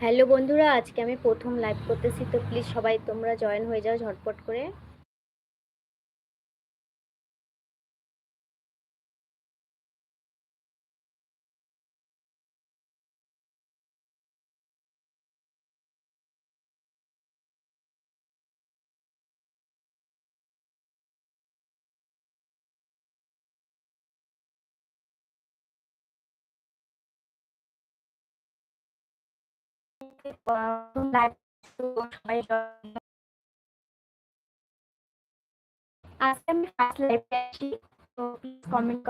Hello বন্ধুরা, আজকে আমি প্রথম লাইভ করতেছি, তো প্লিজ সবাই তোমরা জয়েন হয়ে যাও ঝটপট করে। প্রথম লাইভ সবাই আজকে আমি ফার্স্ট লাইভে আসি তো প্লিজ কমেন্ট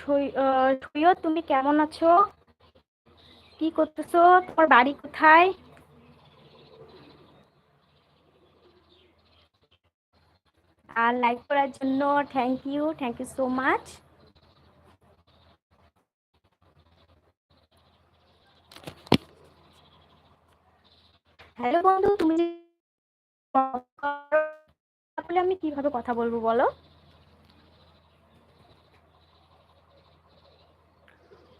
সৈয়দ, তুমি কেমন আছো? কি করতেছো? তোমার বাড়ি কোথায়? আর লাইক করার জন্য thank you thank you so much hello বন্ধু, তুমি আমি কীভাবে কথা বলব বলো?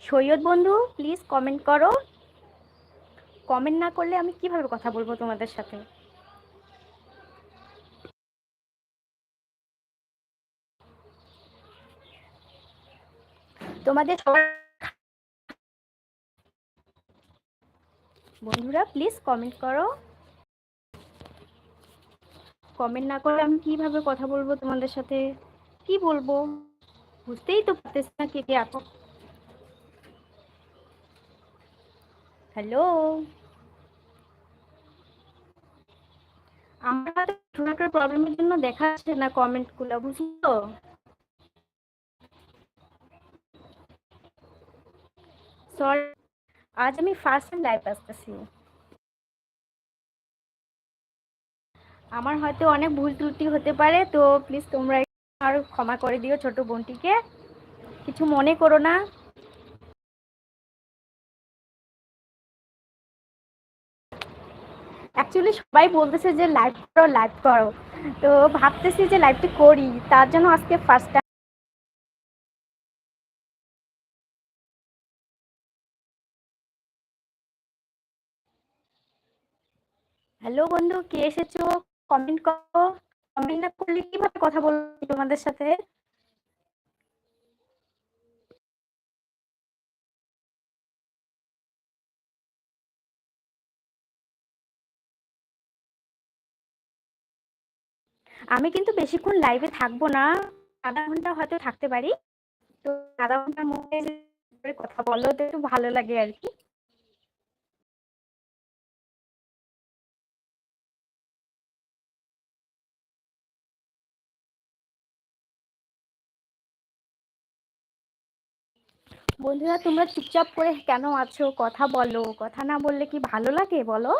সৈয়দ বন্ধু প্লিজ কমেন্ট করো। কমেন্ট না করলে আমি কীভাবে কথা বলব তোমাদের সাথে? তোমাদের বন্ধুরা প্লিজ কমেন্ট করো। কমেন্ট না করলে আমি কীভাবে কথা বলব তোমাদের সাথে? কি বলব? বুঝতেই তো পারতেছি না কে কে আপন হ্যালো। আমার নেটওয়ার্কের প্রবলেমের জন্য দেখাচ্ছে না কমেন্টগুলো বুঝলো সরি আজ আমি ফার্স্ট টাইম লাইভ আসতেছি। আমার হয়তো অনেক ভুল ত্রুটি হতে পারে, তো প্লিজ তোমরা আর ক্ষমা করে দিও ছোট বোনটিকে। কিছু মনে করো না। অ্যাকচুয়ালি সবাই বলতেছে যে লাইভ করো লাইভ করো। তো ভাবতেছি যে লাইভটি করি, তার জন্য আজকে ফার্স্ট টাইম হ্যালো বন্ধু, কে এসেছ? কমেন্ট করো। কমেন্ট না করলে কীভাবে কথা বলব তোমাদের সাথে? আমি কিন্তু বেশিক্ষণ লাইভে থাকব না। আধা ঘণ্টা হয়তো থাকতে পারি। তো আধা ঘণ্টার মধ্যে কথা বলো, তো একটু ভালো লাগে আর কি। বন্ধুরা, তোমরা চুপচাপ করে কেন আছো? কথা বলো। কথা না বললে কি ভালো লাগে বলো?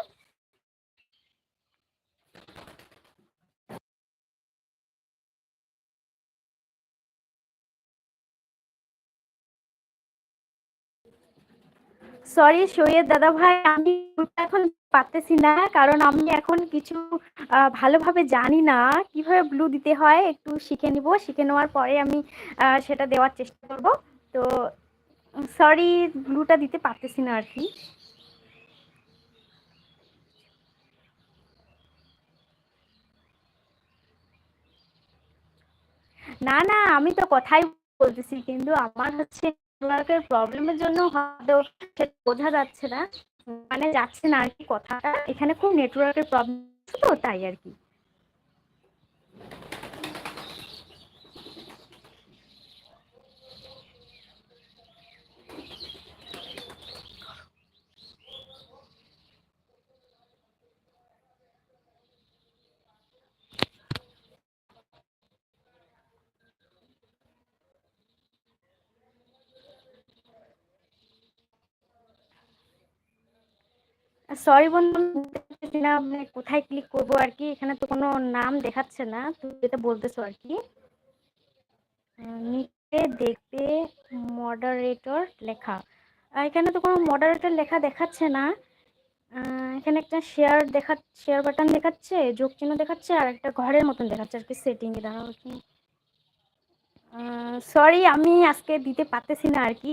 সরি সৈয়দ দাদা ভাই, আমি এখন পারতেছি না, কারণ আমি এখন কিছু ভালোভাবে জানি না কীভাবে ব্লু দিতে হয়, একটু শিখে নিব। শিখে নেওয়ার পরে আমি সেটা দেওয়ার চেষ্টা করব। তো সরি ব্লুটা দিতে পারতেছি না আর কি না না, আমি তো কথাই বলতেছি, কিন্তু আমার হচ্ছে নেটওয়ার্কের প্রবলেমের জন্য হয়তো বোঝা যাচ্ছে না। মানে যাচ্ছে না আর কি কথাটা। এখানে খুব নেটওয়ার্কের প্রবলেম তো তাই আর কি। সরি বন্ধু না কোথায় ক্লিক করব আর কি? এখানে তো কোনো নাম দেখাচ্ছে না তুমি যেটা বলতেছো আর কি। নিচে দেখবে মডারেটর লেখা। এখানে তো কোনো মডারেটর লেখা দেখাচ্ছে না। এখানে একটা শেয়ার দেখা শেয়ার বাটন দেখাচ্ছে, যোগ চিহ্ন দেখাচ্ছে, আর একটা ঘরের মতন দেখাচ্ছে আর কি সেটিং এ দাঁড়াও সরি আমি আজকে দিতে পারতেছি না আর কি।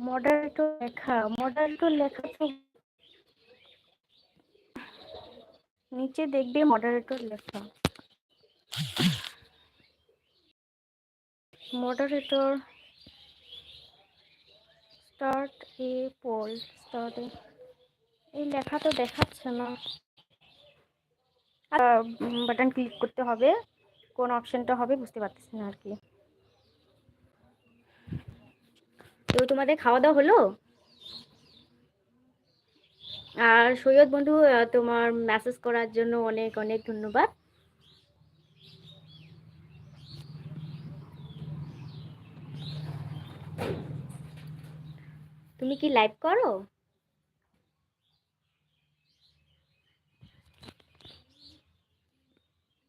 মডারেটর লেখা মডারেটর লেখা তো নিচে দেখবে মডারেটর লেখা। Moderator start a poll, start এই লেখা তো দেখাচ্ছে না। বাটন ক্লিক করতে হবে, কোন অপশনটা হবে বুঝতে পারতেছি না আর কি। তো তোমাদের খাওয়া দাওয়া হলো? আর সৈয়দ বন্ধু তোমার মেসেজ করার জন্য অনেক অনেক ধন্যবাদ। তুমি কি লাইভ করো?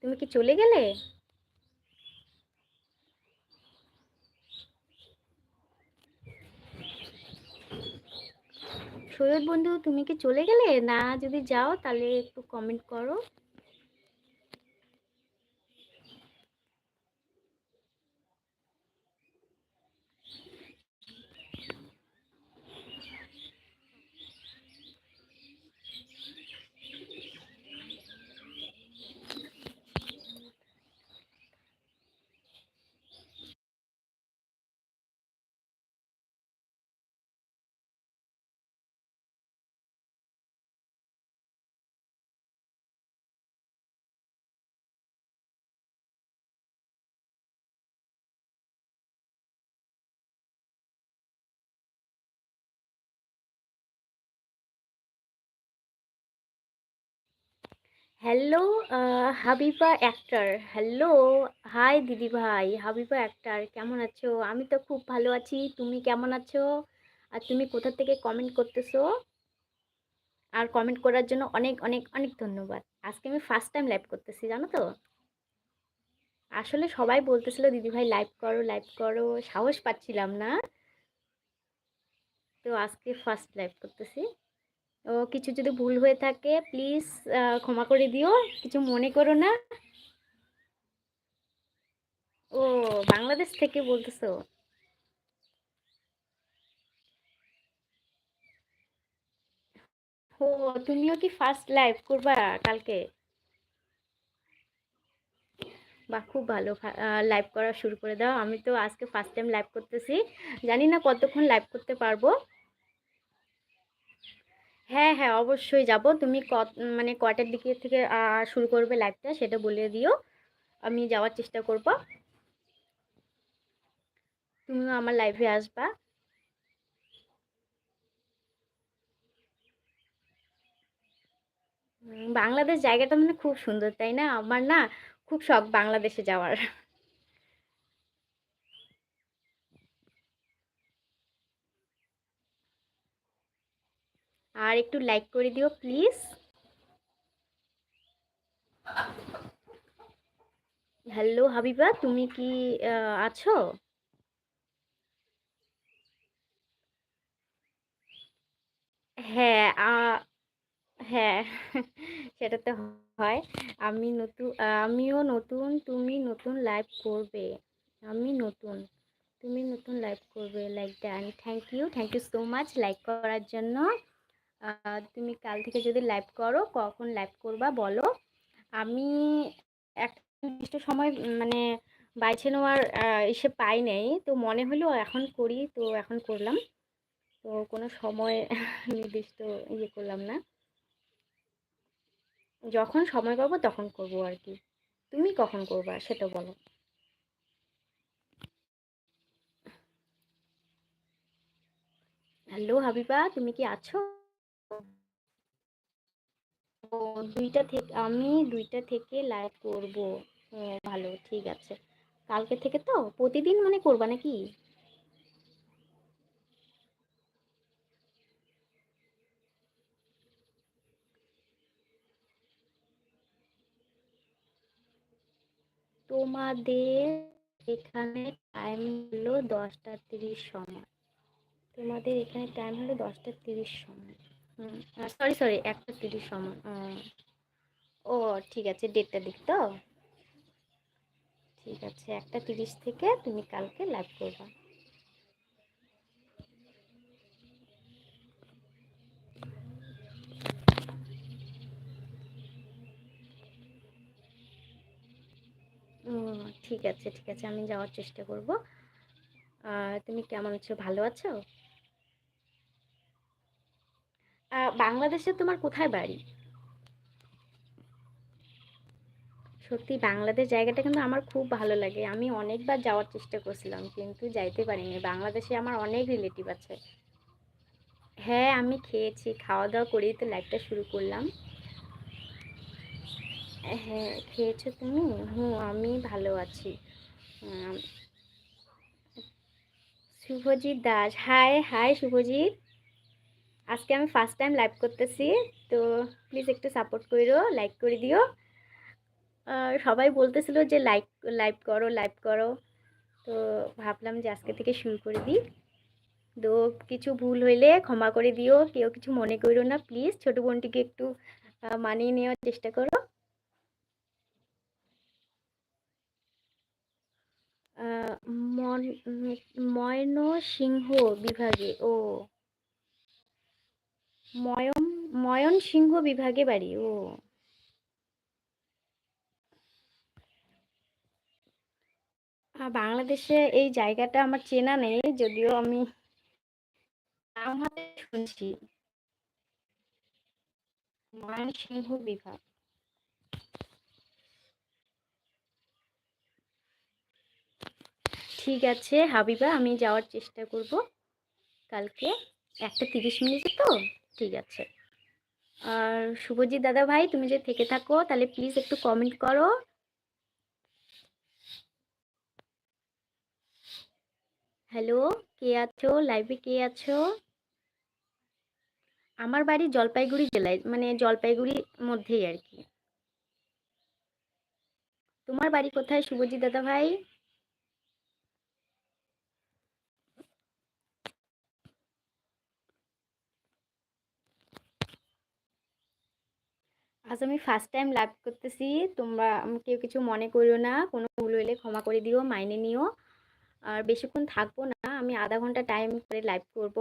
তুমি কি চলে গেলে? সৈয়দ বন্ধু তুমি কি চলে গেলে? না যদি যাও তাহলে একটু কমেন্ট করো। Hello Habiba Akter hello hi দিদি ভাই হাবিবা অ্যাক্টার কেমন আছো আমি তো খুব ভালো আছি তুমি কেমন আছো আর তুমি কোথা থেকে কমেন্ট করতেছো আর কমেন্ট করার জন্য অনেক অনেক অনেক ধন্যবাদ আজকে আমি ফার্স্ট টাইম লাইভ করতেছি জানো তো আসলে সবাই বলতেছিল দিদি ভাই লাইভ করো লাইভ করো সাহস পাচ্ছিলাম না তো আজকে ফার্স্ট লাইভ করতেছি ও কিছু যদি ভুল হয়ে থাকে প্লিজ ক্ষমা করে দিও। কিছু মনে করো না। ও, বাংলাদেশ থেকে বলতেছো? ও, তুমিও কি ফার্স্ট লাইভ করবা কালকে? বাহ, খুব ভালো। লাইভ করা শুরু করে দাও। আমি তো আজকে ফার্স্ট টাইম লাইভ করতেছি। জানি না কতক্ষণ লাইভ করতে পারব। হ্যাঁ হ্যাঁ অবশ্যই যাব। তুমি কত মানে কয়টার দিকে থেকে শুরু করবে লাইভটা সেটা বলে দিও। আমি যাওয়ার চেষ্টা করব। তুমিও আমার লাইভে আসবা। বাংলাদেশ জায়গাটা মানে খুব সুন্দর, তাই না? আমার না খুব শখ বাংলাদেশে যাওয়ার। আর একটু লাইক করে দিও প্লিজ হ্যালো হাবিবা, তুমি কি আছো? হ্যাঁ হ্যাঁ সেটা তো হয়। আমি নতুন আমিও নতুন, তুমি নতুন লাইভ করবে। আমি নতুন, তুমি নতুন লাইভ করবে like done thank you thank you so much like করার জন্য। তুমি কাল থেকে যদি লাইভ করো, কখন লাইভ করবা বলো? আমি একটা নির্দিষ্ট সময় মানে বাইছে নেওয়ার এসে পাই নাই। তো মনে হলো এখন করি, তো এখন করলাম। তো কোনো সময় নির্দিষ্ট ইয়ে করলাম না। যখন সময় পাবো তখন করব আর কি। তুমি কখন করবা সেটা বলো। হ্যালো হাবিবা, তুমি কি আছো? দুইটা থেকে, আমি দুইটা থেকে লাইভ করব। ভালো, ঠিক আছে। কালকে থেকে তো? প্রতিদিন মানে করবা নাকি? তোমাদের এখানে টাইম হলো দশটা তিরিশ সময়। তোমাদের এখানে টাইম হলো দশটা তিরিশ সময়। সরি সরি একটা তিরিশ সময়। ও, ঠিক আছে ডেটটা দিক তো। ঠিক আছে, একটা তিরিশ থেকে তুমি কালকে লাইভ করবা। ঠিক আছে ঠিক আছে, আমি যাওয়ার চেষ্টা করব। তুমি কেমন আছো? ভালো আছো? বাংলাদেশে তোমার কোথায় বাড়ি? সত্যি বাংলাদেশ জায়গাটা কিন্তু আমার খুব ভালো লাগে। আমি অনেকবার যাওয়ার চেষ্টা করছিলাম, কিন্তু যাইতে পারিনি। বাংলাদেশে আমার অনেক রিলেটিভ আছে। হ্যাঁ আমি খেয়েছি খাওয়া দাওয়া করেই তো লাইফটা শুরু করলাম। হ্যাঁ খেয়েছো তুমি? হুম, আমি ভালো আছি। Shubhajit Das hi hi Shubhajit. আজকে আমি ফার্স্ট টাইম লাইভ করতেছি, তো প্লিজ একটু সাপোর্ট করো লাইক করে দিও। সবাই বলতেছিল যে লাইক লাইভ করো লাইভ করো। তো ভাবলাম যে আজকে থেকে শুরু করে দিই। তো কিছু ভুল হইলে ক্ষমা করে দিও, কেউ কিছু মনে করো না প্লিজ ছোটো বোনটিকে একটু মানিয়ে নেওয়ার চেষ্টা করো। ময়ন সিংহ বিভাগে, ও। ময়ন সিংহ বিভাগে বাড়ি, ও। বাংলাদেশে এই জায়গাটা আমার চেনা নেই, যদিও আমি নাম শুনছি। ময়নসিংহ বিভাগ। ঠিক আছে হাবিবা, আমি যাওয়ার চেষ্টা করব কালকে। একটা তিরিশ মিনিটে তো। ঠিক আছে। আর শুভজিৎ দাদা ভাই, তুমি যদি থেকে থাকো, তাহলে প্লিজ একটু কমেন্ট করো। হ্যালো কে আছো? লাইভে কে আছো? আমার বাড়ি জলপাইগুড়ি জেলায় মানে জলপাইগুড়ির মধ্যেই আর কি। তোমার বাড়ি কোথায়, শুভজিৎ দাদা ভাই? আজ আমি ফার্স্ট টাইম লাইভ করতেছি। তোমরা কেউ কিছু মনে করিও না, কোনো ভুল হইলে ক্ষমা করে দিও, মাইনে নিও। আর বেশিক্ষণ থাকব না, আমি আধা ঘণ্টা টাইম করে লাইভ করব।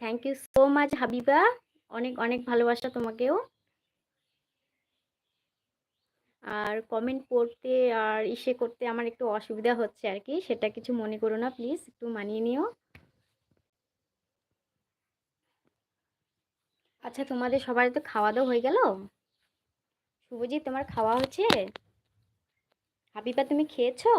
Thank you so much Habiba. অনেক অনেক ভালোবাসা তোমাকেও। আর কমেন্ট পড়তে আর ইসে করতে আমার একটু অসুবিধা হচ্ছে আর কি, সেটা কিছু মনে করো না প্লিজ একটু মানিয়ে নিও। আচ্ছা তোমাদের সবার তো খাওয়া দাওয়া হয়ে গেল? শুভজিৎ, তোমার খাওয়া হচ্ছে? হাবিবা, তুমি খেয়েছো?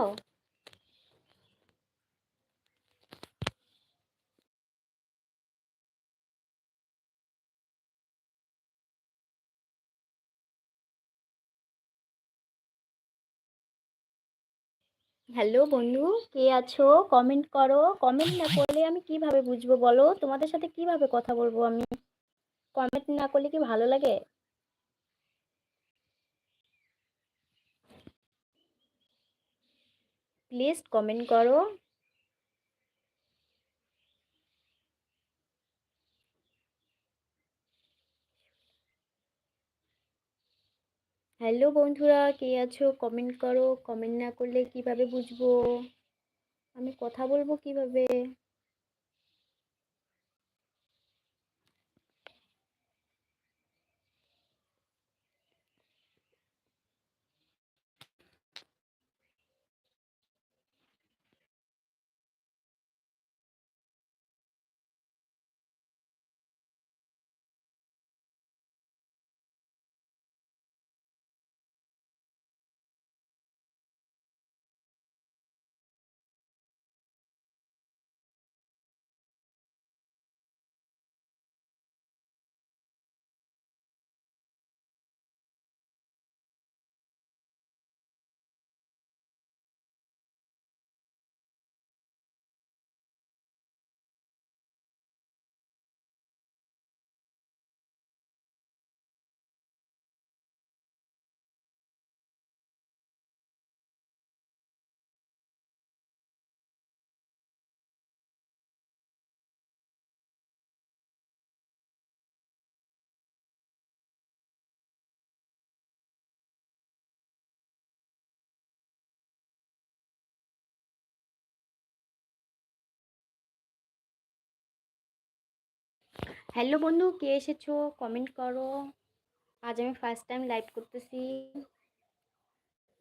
হ্যালো বন্ধু, কে আছো? কমেন্ট করো। কমেন্ট না করলে আমি কীভাবে বুঝব বলো? তোমাদের সাথে কীভাবে কথা বলব আমি? কমেন্ট না করলে কি ভালো লাগে? প্লিজ কমেন্ট করো। হ্যালো বন্ধুরা, কে আছো? কমেন্ট করো। কমেন্ট না করলে কীভাবে বুঝব? আমি কথা বলব কীভাবে? হ্যালো বন্ধু, কে এসেছ? কমেন্ট করো। আজ আমি ফার্স্ট টাইম লাইভ করতেছি।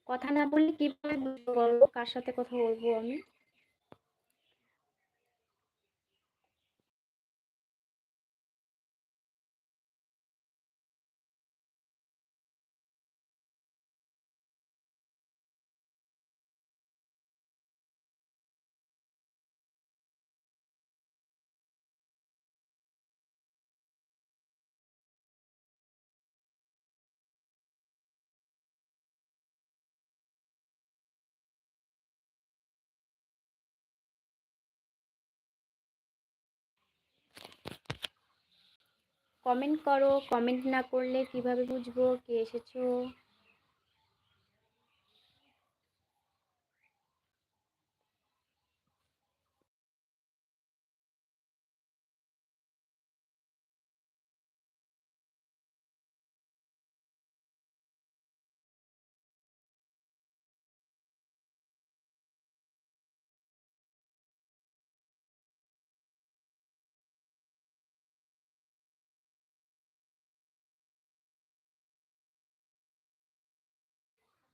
কথা না বললে কীভাবে বলব বলো? কার সাথে কথা বলব আমি? কমেন্ট করো কমেন্ট না করলে কীভাবে বুঝব? কে এসেছ?